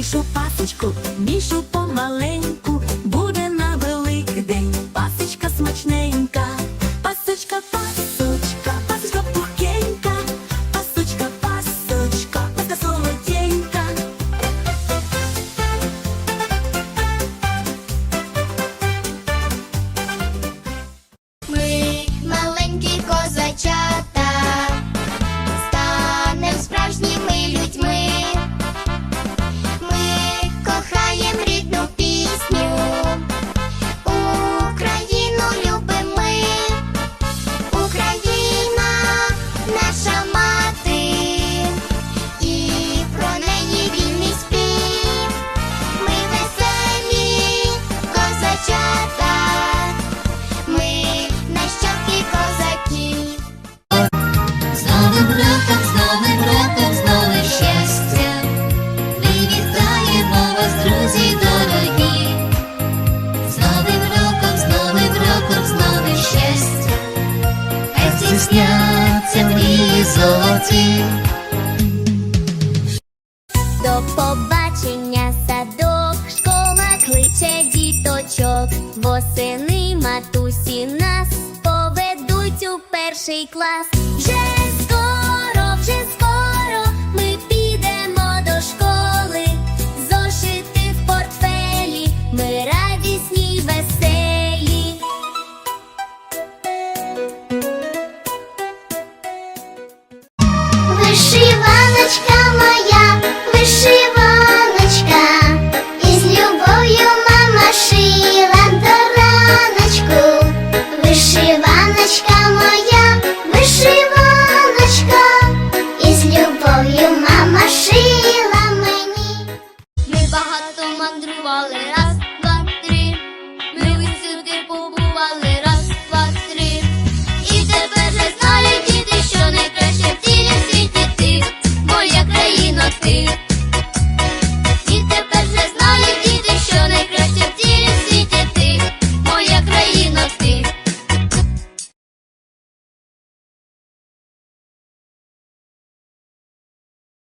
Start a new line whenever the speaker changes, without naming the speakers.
Мішу пасочку, мішу помаленьку.
праці.
До побачення садок, школа кличе діточок, восени матусі нас поведуть у перший клас.